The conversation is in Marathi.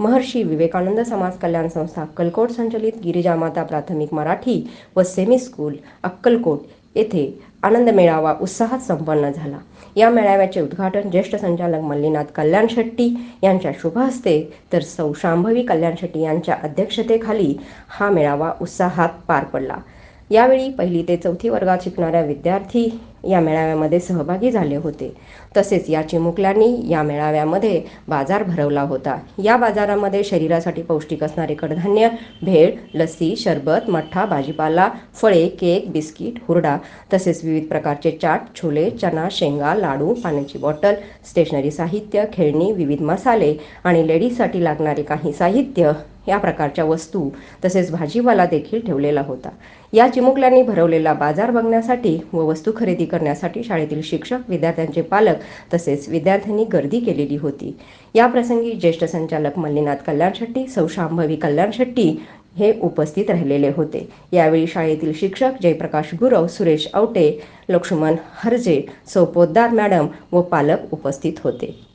महर्षी विवेकानंद समाज कल्याण संस्था अक्कलकोट संचलित गिरिजामाता प्राथमिक मराठी व सेमी स्कूल अक्कलकोट येथे आनंद मेळावा उत्साहात संपन्न झाला. या मेळाव्याचे उद्घाटन ज्येष्ठ संचालक मल्लीनाथ कल्याण शेट्टी यांच्या शुभ हस्ते तर सौ शांभवी कल्याण शेट्टी यांच्या अध्यक्षतेखाली हा मेळावा उत्साहात पार पडला. यावेळी पहिली ते चौथी वर्गात शिकणाऱ्या विद्यार्थी या मेळाव्यामध्ये सहभागी झाले होते. तसेच या चिमुकल्यांनी या मेळाव्यामध्ये बाजार भरवला होता. या बाजारामध्ये शरीरासाठी पौष्टिक असणारे कडधान्य भेळ लस्सी शरबत मठ्ठा भाजीपाला फळे केक बिस्किट हुरडा तसेच विविध प्रकारचे चाट छोले चना शेंगा लाडू पाण्याची बॉटल स्टेशनरी साहित्य खेळणी विविध मसाले आणि लेडीजसाठी लागणारे काही साहित्य या प्रकारच्या वस्तू तसेच भाजीवाला देखील ठेवलेला होता. या चिमुकल्यांनी भरवलेला बाजार बघण्यासाठी व वस्तू खरेदी करण्यासाठी शाळेतील शिक्षक विद्यार्थ्यांचे पालक तसेच विद्यार्थ्यांनी गर्दी केलेली होती. या प्रसंगी ज्येष्ठ संचालक मल्लीनाथ कल्याण शेट्टी सौ शांभवी कल्याण शेट्टी हे उपस्थित राहिलेले होते. यावेळी शाळेतील शिक्षक जयप्रकाश गुरव सुरेश आवटे लक्ष्मण हरजे सौ पोद्दार मॅडम व पालक उपस्थित होते.